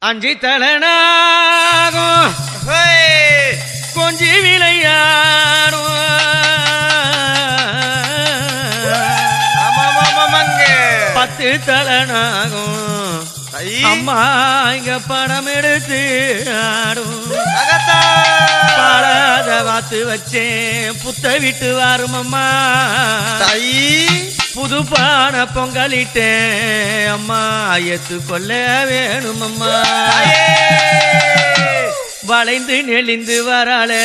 அஞ்சி தலனாகும். கொஞ்சி விளையாடும். பத்து தலனாகும். அம்மா இங்க படம் எடுத்து ஆடும். பாடாத வாத்து வச்சேன். புத்த விட்டு வரும் அம்மா. புது பான பொங்கலிட்டேன் அம்மா எத்து கொள்ள வேணும் அம்மா வளைந்து நெளிந்து வராளே.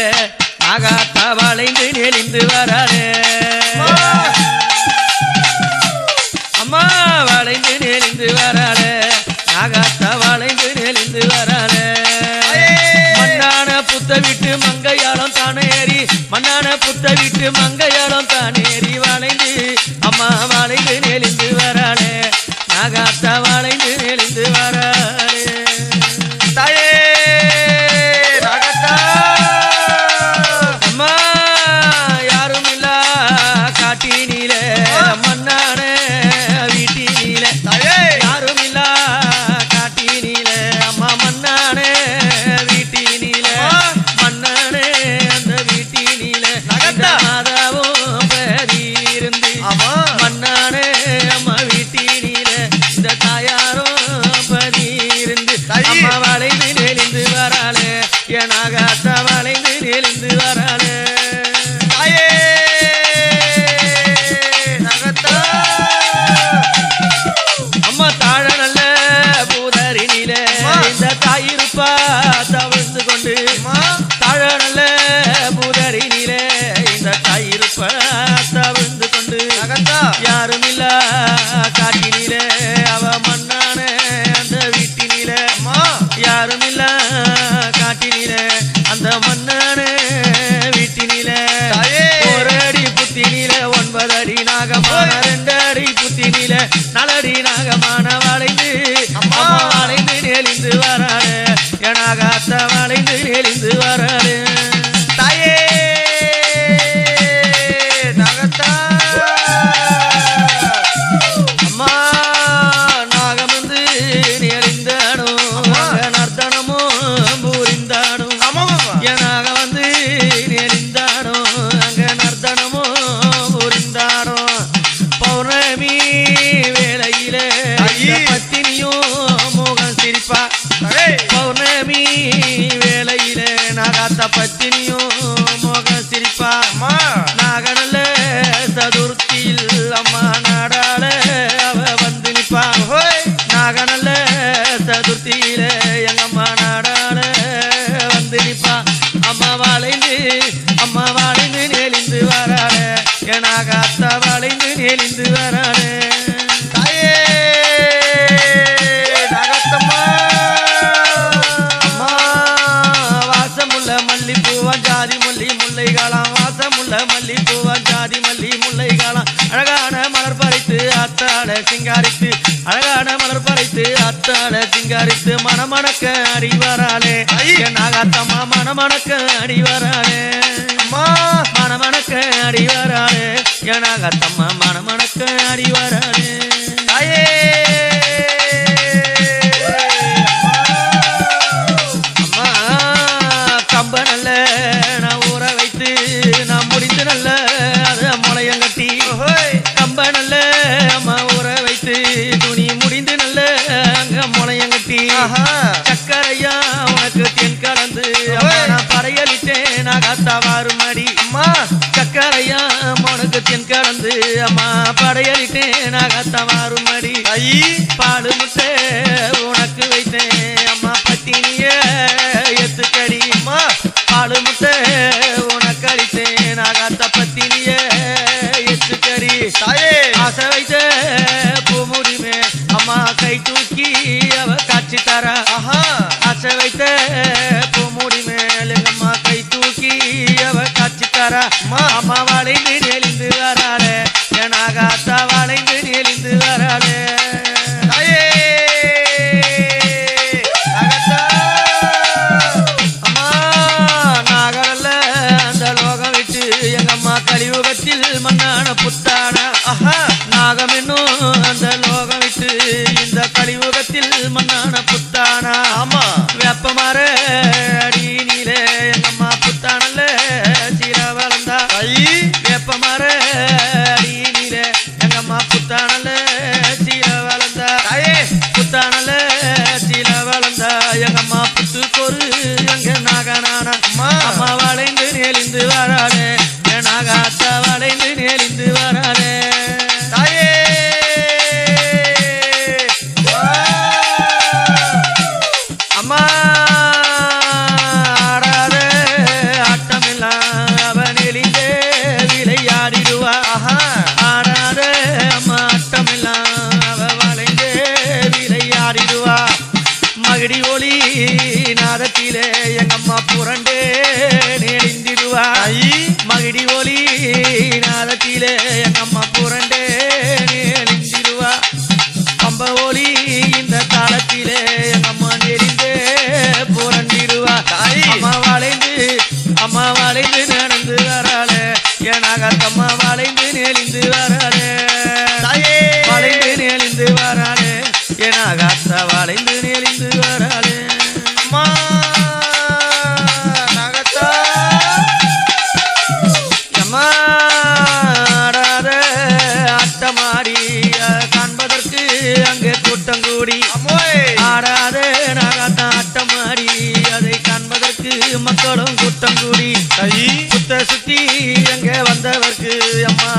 ஆகாத்தா வளைந்து நெளிந்து வராளே. அம்மா! வளைந்து நெளிந்து வராளே. ஆகாத்தா வளைந்து நெளிந்து வராளே. மண்ணான புத்த விட்டு மங்கையாளம் தானேறி. மண்ணான புத்த விட்டு மங்கையாளம் தானேறி வளைந்து அம்மா வளைந்து நெளிந்து வராளே. நாகாத்தா வாழை புத்தினிலே பத்தினியும் முகம் சிரிப்பா. நாகநல்ல சதுர்த்தியில் அம்மா நாடாள அவ வந்து நிப்பா. நாகநல்ல சதுர்த்தியில எங்கம்மா நாடாள வந்து நிப்பா. அம்மா வளைந்து அம்மா வளைந்து நெளிந்து வராள. எனாக அத்தா வளைந்து நெளிந்து வராளே. மல்லிப்பூவா ஜாதி மல்லி முல்லைகாலாம் அழகான மலர் பறித்து அத்தாட சிங்காரித்து. அழகான மலர் பறித்து அத்தாட சிங்காரித்து மணமணக்க அடி வராளே நாகாத்தம்மா மணமணக்க அடி வராளே மணமணக்க அடி வராளே நாகாத்தம்மா சக்கரையா உனக்கு தென் கலந்து. அம்மா நான் பறையலிட்டேன் நான் காத்தாவாறு மடி சக்கரையா உனக்கு தென் கலந்து. அம்மா படையலிட்டேன் நான் காத்தாவாறு மடி பாலு முட்டை உனக்கு வைத்தேன். அம்மா பத்தினிய எத்துக்கடி பாலு முட்டை உனக்கு அளித்தேன். ஆகாத்த பத்தினிய எத்துக்கடி ஆசை வைத்த பூமுடிமே. அம்மா கை தூக்கி காட்சி தர ஆசை வைத்த பூமுடி மேல் அம்மா கை தூக்கி அவ காட்சி தர. அம்மா. வளைந்து நெளிந்து வராளே. எனாகாத்தா வளைந்து நெளிந்து வராளே. அம்மா நாகரல்ல அந்த லோகம் விட்டு எங்க அம்மா கலியுகத்தில் மண்ணான புத்தான. நாகம் vayan. எங்கம்மா பூரணி மக்களும் கூட்டம் கூடி சுத்த சுத்தி எங்க வந்தவர்க்கு அம்மா?